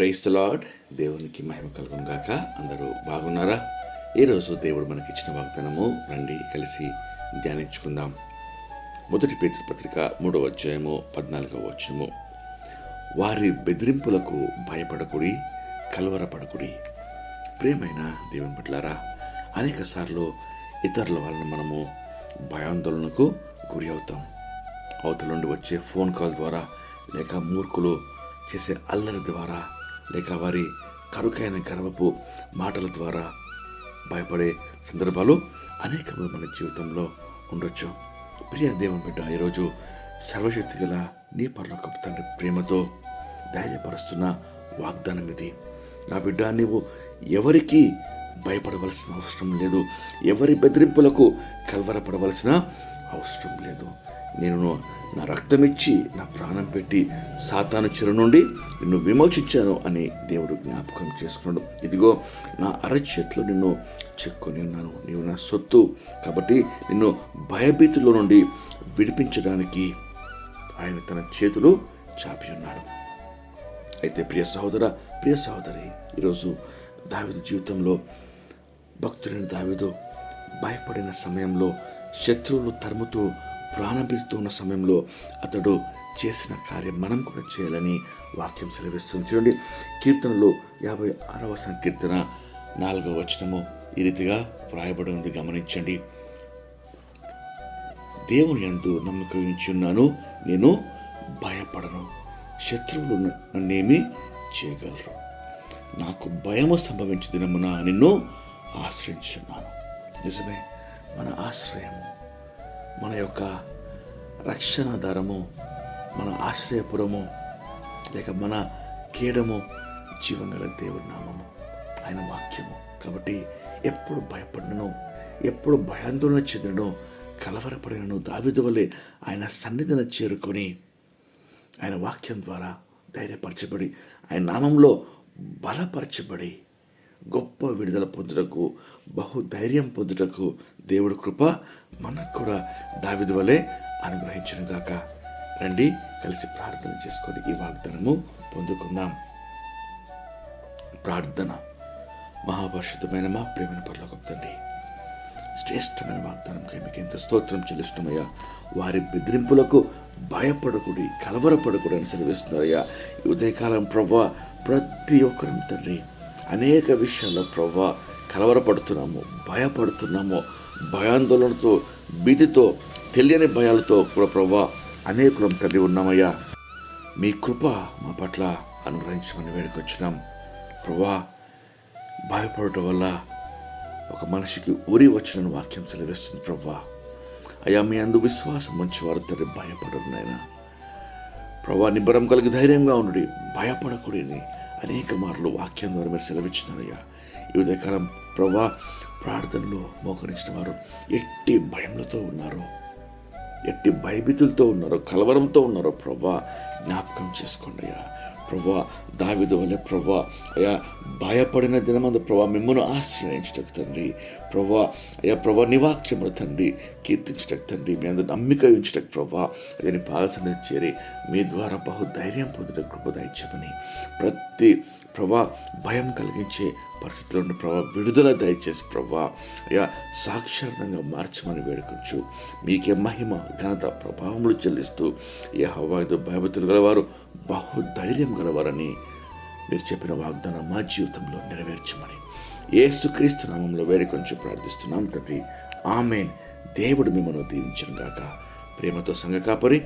Price lord. దేవునికి మహిమ కలుగును గాక. అందరూ బాగున్నారా? ఈరోజు దేవుడు మనకిచ్చిన వాగ్దానము రండి కలిసి ధ్యానించుకుందాం. మొదటి పేతురు పత్రిక మూడవ అధ్యాయము పద్నాలుగవ వచ్చము వారి బెదిరింపులకు భయపడకుడి కలవరపడకుడి. ప్రేమైన దేవుని బిడ్డలారా అనేక సార్లు ఇతరుల వలన మనము భయాందోళనకు గురి అవుతాం. అవతల నుండి వచ్చే ఫోన్ కాల్ ద్వారా లేక మూర్ఖులు చేసే అల్లరి ద్వారా లేక వారి కరుకైన గర్వపు మాటల ద్వారా భయపడే సందర్భాలు అనేకములు మన జీవితంలో ఉండొచ్చు. ప్రియ దేవుని బిడ్డ ఈరోజు సర్వశక్తి గల నీ పరలోకపు తండ్రి ప్రేమతో ధైర్యపరుస్తున్న వాగ్దానం ఇది. నా బిడ్డ నీవు ఎవరికి భయపడవలసిన అవసరం లేదు. ఎవరి బెదిరింపులకు కలవరపడవలసిన అవసరం లేదు. నేను నా రక్తం ఇచ్చి నా ప్రాణం పెట్టి సాతాను చెరు నుండి నిన్ను విమోచించాను అని దేవుడు జ్ఞాపకం చేసుకున్నాడు. ఇదిగో నా అరచేతిలో నిన్ను చెక్కుని ఉన్నాను. నీవు నా సొత్తు. కాబట్టి నిన్ను భయభీతిలో నుండి విడిపించడానికి ఆయన తన చేతులు చాపి ఉన్నాడు. అయితే ప్రియ సహోదర ప్రియ సహోదరి ఈరోజు దావిదు జీవితంలో భక్తుడైన దావిదు భయపడిన సమయంలో శత్రువులు తరుముతూ ప్రారంభిస్తూ సమయంలో అతడు చేసిన కార్యం మనం కూడా చేయాలని వాక్యం సెలవిస్తుంది. చూడండి కీర్తనలో యాభై ఆరవ సంకీర్తన నాలుగవ వచనము ఈ రీతిగా వ్రాయబడి ఉంది. గమనించండి. దేవుని ఎందు నమ్మకం ఉంచున్నాను నేను భయపడను. శత్రువులు నన్నేమి చేయగలరు. నాకు భయము సంభవించిన నిన్ను ఆశ్రయించున్నాను. నిజమే. మన ఆశ్రయము మన యొక్క రక్షణాధారము మన ఆశ్రయపురము లేక మన కీడము జీవంగల దేవుడి నామము ఆయన వాక్యము. కాబట్టి ఎప్పుడు భయపడినను ఎప్పుడు భయాందోళన చెందను కలవరపడినను దావిదు వలె ఆయన సన్నిధిని చేరుకొని ఆయన వాక్యం ద్వారా ధైర్యపరచబడి ఆయన నామంలో బలపరచబడి గొప్ప విడుదల పొందుటకు బహు ధైర్యం పొందుటకు దేవుడి కృప మనకు కూడా దావిది వలె అనుగ్రహించను గాక. రండి కలిసి ప్రార్థన చేసుకొని ఈ వాగ్దానము పొందుకుందాం. ప్రార్థన. మహాపరిశుద్ధమైన మా ప్రేమను పరలోకం తండ్రి శ్రేష్టమైన వాగ్దానంకై మీకు ఎంత స్తోత్రం చెల్లిస్తున్నామయ్యా. వారి బెదిరింపులకు భయపడకుడి కలవరపడకూడని సెలవిస్తున్నారయ్యా. ఈ ఉదయకాలం ప్రభా ప్రతి ఒక్కరం తండ్రి అనేక విషయాల్లో ప్రభా కలవరపడుతున్నాము భయపడుతున్నాము భయాందోళనతో భీతితో తెలియని భయాలతో కూడా ప్రభా అనేకులం కలిగి ఉన్నామయ్యా. మీ కృప మా పట్ల అనుగ్రహించమని వేడుకొచ్చినాం ప్రభా భయపడటం వల్ల ఒక మనిషికి ఉరి వచ్చిన వాక్యం సెలవిస్తుంది ప్రభా. అయ్యా మీ అందు విశ్వాసం మంచివారు తండ్రి భయపడరు నాయన. ప్రభా నిబ్బరం కలిగి ధైర్యంగా ఉండి భయపడకూడని అనేక మార్లు వాక్యం ద్వారా మీరు సెలవిచ్చినారయ్యా. ఈ ఉదయకాలం ప్రభా ప్రార్థనలో మోకరించిన వారు ఎట్టి భయములతో ఉన్నారు ఎట్టి భయభీతులతో ఉన్నారో కలవరంతో ఉన్నారో ప్రభా జ్ఞాపకం చేసుకోండి అయ్యా. ప్రభా దావిదు వలె ప్రభా అయా భయపడిన దినమందు ప్రభా మిమ్మల్ని ఆశ్రయించటకు తండ్రి. ప్రభా అయ్యా ప్రభా నివాక్యములు తండ్రి కీర్తించటకు తండ్రి మీ అందరూ నమ్మిక ఉంచటకు ప్రభా అదే పాలసన చేరి మీ ద్వారా బహు ధైర్యం పొందిన కృప దయచమని ప్రతి ప్రభా భయం కలిగించే పరిస్థితిలో ఉన్న ప్రభా విడుదల దయచేసి ప్రభా అయ్యా సాక్షార్థంగా మార్చమని వేడుకొచ్చు మీకే మహిమ ఘనత ప్రభావములు చెల్లిస్తూ ఏ హవాయిదు భయభతులు గలవారు బహు ధైర్యం గలవారని మీరు చెప్పిన వాగ్దానం మా జీవితంలో నెరవేర్చమని. ఏసుక్రీస్తు నామంలో వేడుకొంచు ప్రార్థిస్తున్నాం తండ్రి. ఆమెన్. దేవుడు మిమ్మల్ని దీవించను గాక ప్రేమతో సంగ కాపరి